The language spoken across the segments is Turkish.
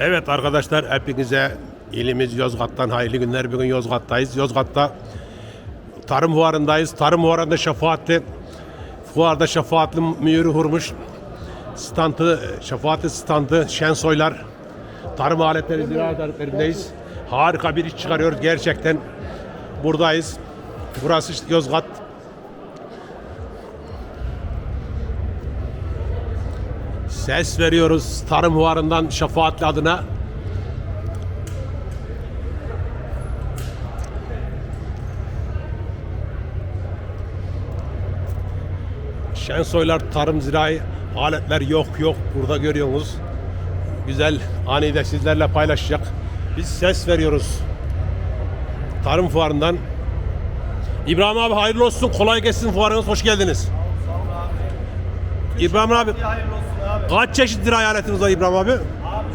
Evet arkadaşlar hepinize ilimiz Yozgat'tan hayırlı günler. Bugün Yozgat'tayız. Yozgat'ta tarım fuarındayız. Tarım fuarında şefaatli fuarda şefaatli mühürü vurmuş. Standı, şefaatli standı Şensoylar tarım aletleri ziraat aletlerindeyiz. Harika bir iş çıkarıyoruz gerçekten. Buradayız. Burası Yozgat. Ses veriyoruz tarım fuarından şefaatli adına. Şensoylar tarım zirai aletler yok yok burada görüyorsunuz. Güzel anı da sizlerle paylaşacak. Biz ses veriyoruz. Tarım fuarından. İbrahim abi hayırlı olsun. Kolay gelsin fuarınız. Hoş geldiniz. İbrahim abi Hayırlı olsun. Kaç çeşit zirai aletiniz var İbrahim abi? Abi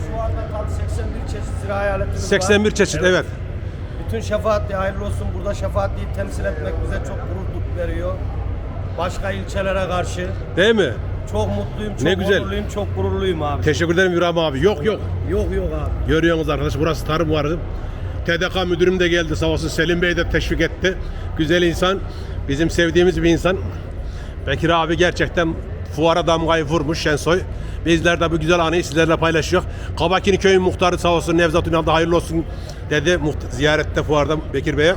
şu anda tam 81 çeşit zirai aletimiz 81 var. çeşit evet. Bütün şefaatli hayırlı olsun. Burada şefaatliyi temsil etmek bize çok gurur veriyor. Başka ilçelere karşı Değil mi? çok mutluyum, çok Ne güzel. onurluyum, çok gururluyum abi. Teşekkür ederim İbrahim abi. Yok yok. Yok yok abi. Görüyorsunuz arkadaş burası tarım vardı. TDK müdürüm de geldi sağ olsun. Selim Bey de teşvik etti. Güzel insan. Bizim sevdiğimiz bir insan. Bekir abi gerçekten fuara damgayı vurmuş Şensoy. Bizler de bu güzel anıyı sizlerle paylaşıyor. Kabakini köyün muhtarı sağ olsun Nevzat Ünal da hayırlı olsun dedi ziyarette fuarda Bekir Bey'e.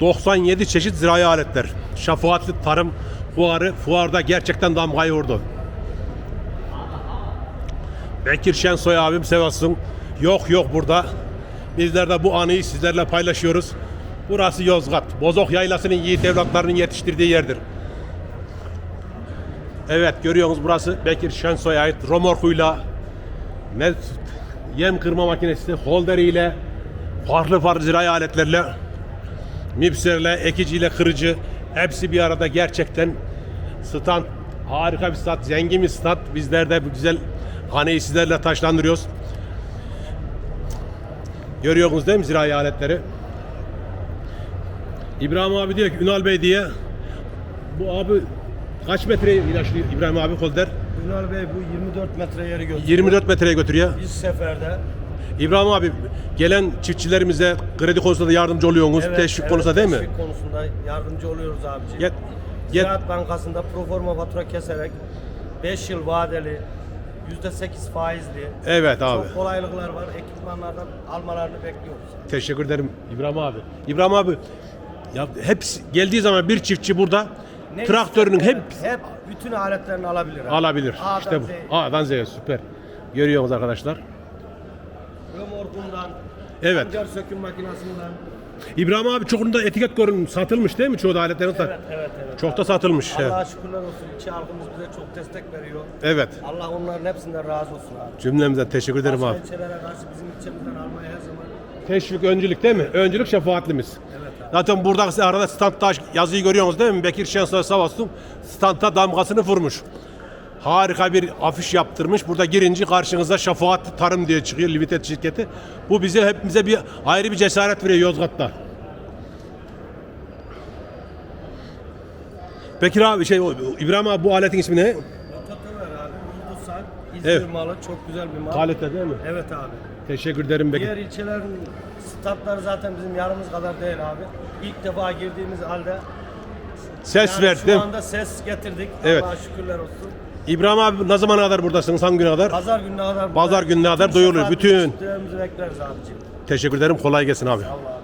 ...97 çeşit zirai aletler. Şefaatli tarım fuarı fuarda gerçekten damgayı vurdu. Bekir Şensoy abim sevasın. Yok yok burada. Bizler de bu anıyı sizlerle paylaşıyoruz. Burası Yozgat. Bozok Yaylası'nın yiğit evlatlarının yetiştirdiği yerdir. Evet görüyorsunuz burası Bekir Şensoy'a ait romorkuyla ne yem kırma makinesi, holderiyle farklı farklı zirai aletlerle mipserle, ekiciyle, kırıcı hepsi bir arada gerçekten stand harika bir stand, zengin bir stand. Bizler de bu güzel haneyi sizlerle taşlandırıyoruz. Görüyorsunuz değil mi zirai aletleri? İbrahim abi diyor ki Ünal Bey diye bu abi kaç metre ilaçlı İbrahim abi kolder? Ünal Bey bu 24 metre yeri götürdü. 24 metreye götürüyor. Biz seferde. İbrahim abi gelen çiftçilerimize kredi konusunda da yardımcı oluyorsunuz. Evet, teşvik evet, konusunda değil mi? Teşvik konusunda yardımcı oluyoruz abiciğim. Yet- yet- Ziraat Bankası'nda proforma fatura keserek 5 yıl vadeli %8 faizli Evet abi. çok kolaylıklar var. Ekipmanlardan almalarını bekliyoruz. Teşekkür ederim İbrahim abi. İbrahim abi ya hepsi geldiği zaman bir çiftçi burada Ne traktörünün hep hep bütün aletlerini alabilir. abi. alabilir. A'dan işte bu. Z'ye. A'dan Z'ye süper. Görüyorsunuz arkadaşlar. Römorkundan, Evet. pancar söküm makinesinden. İbrahim abi çoğunda etiket görün satılmış değil mi? Çoğu da aletlerin sat- Evet, evet, evet. Çok da satılmış. Evet. Allah'a şükürler olsun. İçi halkımız bize çok destek veriyor. evet. Allah onların hepsinden razı olsun abi. Cümlemize teşekkür ederim Başka abi. ilçelere karşı bizim ilçemizden almaya her zaman Teşvik öncülük değil mi? Öncülük şefaatlimiz. Evet. Zaten burada arada standta yazıyı görüyorsunuz değil mi? Bekir Şensoy olsun standta damgasını vurmuş. Harika bir afiş yaptırmış. Burada girince karşınıza Şefaat Tarım diye çıkıyor Limited şirketi. Bu bize hepimize bir ayrı bir cesaret veriyor Yozgat'ta. Bekir abi şey İbrahim abi bu aletin ismi ne? Rotatör var abi. Yıldızsan, İzmir Evet. malı çok güzel bir mal. Kalite değil mi? Evet abi. Teşekkür ederim. Diğer ilçelerin statları zaten bizim yarımız kadar değil abi. İlk defa girdiğimiz halde Ses yani verdim. şu anda ses getirdik. Evet. Allah'a şükürler olsun. İbrahim abi ne zamana kadar buradasınız? Hangi güne kadar? Pazar gününe kadar Pazar gününe kadar şefaatli Bütün- bekleriz abicim. Teşekkür ederim. Kolay gelsin abi. Allah